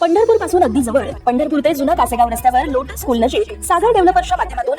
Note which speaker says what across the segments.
Speaker 1: पंढरपूरपासून अगदी जवळ. पंढरपूर ते जुना कासेगाव रस्त्यावर लोटस स्कूल नजीक सागर डेव्हलपर्सच्या माध्यमातून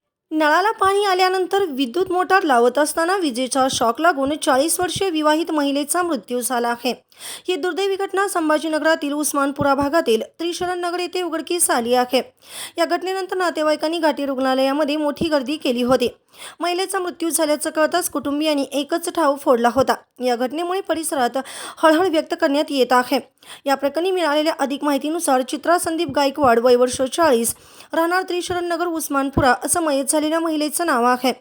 Speaker 2: नळाला पाणी आल्यानंतर विद्युत मोटार लावत असताना विजेचा शॉक लागून चाळीस वर्षीय विवाहित महिलेचा मृत्यू झाला आहे. ही दुर्दैवी घटना संभाजीनगरातील उस्मानपुरा भागातील त्रिशरण नगर येथे उघडकीस आली आहे. या घटनेनंतर नातेवाईकांनी घाटी रुग्णालयामध्ये मोठी गर्दी केली होती. महिलेचा मृत्यू झाल्याचं कळताच कुटुंबियांनी एकच ठाव फोडला होता. या घटनेमुळे परिसरात हळहळ व्यक्त करण्यात येत आहे. या प्रकरणी मिळालेल्या अधिक माहितीनुसार चित्रा संदीप गायकवाड वय वर्ष चाळीस राहणार त्रिशरण नगर उस्मानपुरा असं मयत झालेल्या महिलेचं नाव आहे.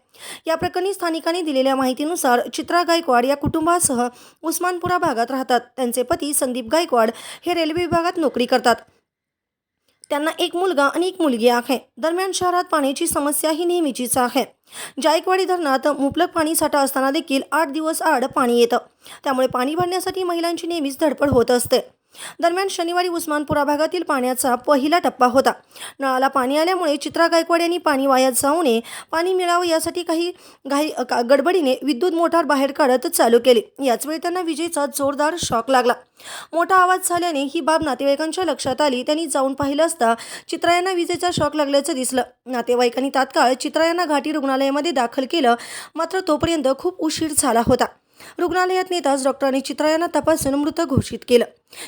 Speaker 2: या प्रकरणी स्थानिकांनी दिलेल्या माहितीनुसार चित्रा गायकवाड या कुटुंबासह उस्मानपुरा भागात राहतात. त्यांचे पती संदीप गायकवाड हे रेल्वे विभागात नोकरी करतात. त्यांना एक मुलगा आणि एक मुलगी आहे. दरम्यान शहरात पाण्याची समस्या ही नेहमीचीच आहे. जायकवाडी धरणात मुबलक पाणी साठा असताना देखील आठ दिवस आड पाणी येतं. त्यामुळे पाणी भरण्यासाठी महिलांची नेहमीच धडपड होत असते. दरम्यान शनिवारी उस्मानपुरा भागातील पाण्याचा पहिला टप्पा होता. नळाला पाणी आल्यामुळे चित्रा गायकवाड यांनी पाणी वायात जाऊ नये पाणी मिळावं यासाठी काही घाई का- गडबडीने विद्युत मोटार बाहेर काढत चालू केली. याचवेळी त्यांना विजेचा जोरदार शॉक लागला. मोठा आवाज झाल्याने ही बाब नातेवाईकांच्या लक्षात आली. त्यांनी जाऊन पाहिलं असता चित्रा यांना विजेचा शॉक लागल्याचं दिसलं. नातेवाईकांनी तात्काळ चित्रा यांना घाटी रुग्णालयामध्ये दाखल केलं. मात्र तोपर्यंत खूप उशीर झाला होता. रुग्णालयात नेताच डॉक्टरांनी चित्रा यांना तपासून मृत घोषित केलं.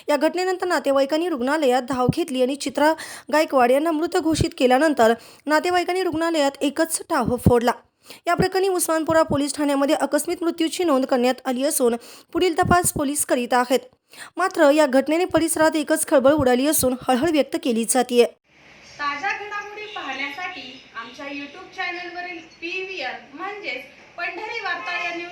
Speaker 2: या घटनेनंतर नातेवाईकांनी रुग्णालयात धाव घेतली आणि चित्रा गायकवाड यांना मृत घोषित केल्यानंतर नातेवाईकांनी रुग्णालयात एकच ठाव फोडला. या प्रकरणी उस्मानपुरा पोलीस ठाण्यामध्ये आकस्मिक मृत्यूची नोंद करण्यात आली असून पुढील तपास पोलीस करीत आहेत. मात्र या घटनेने परिसरात एकच खळबळ उडाली असून हळहळ व्यक्त केली जाते
Speaker 3: ताज्या घडामोडी पाहण्यासाठी आमच्या युट्यूब चॅनलवरील पी व्ही आर म्हणजेच पंढरी वार्ता या न्यूज